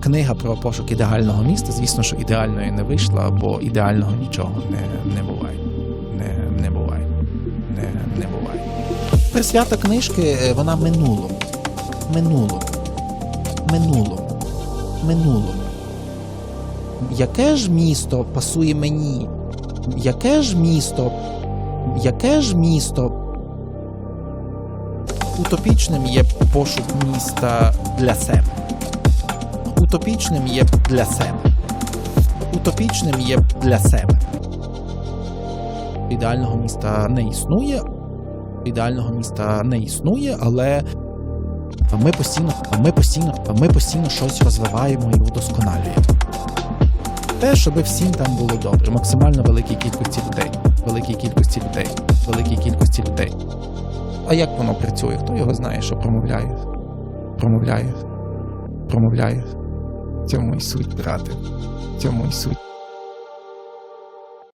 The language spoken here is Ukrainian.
книга про пошук ідеального міста, звісно, що ідеальної не вийшла, бо ідеального нічого не, не буває. Не, не буває. Не, не буває. Присвята книжки е, вона минулому. Минулому. Минулому. Минулому. Яке ж місто пасує мені? Яке ж місто? Яке ж місто? Утопічним є пошук міста для себе. Утопічним є для себе. Утопічним є для себе. Ідеального міста не існує. Ідеального міста не існує, але ми постійно, ми постійно, ми постійно щось розвиваємо і удосконалюємо. Те, щоб всім там було добре, максимально великій кількості людей, великій кількості людей, великій кількості людей. А як воно працює? Хто його знає, що промовляє? Промовляє, промовляє. Цьому і суть, брате. В цьому і суть.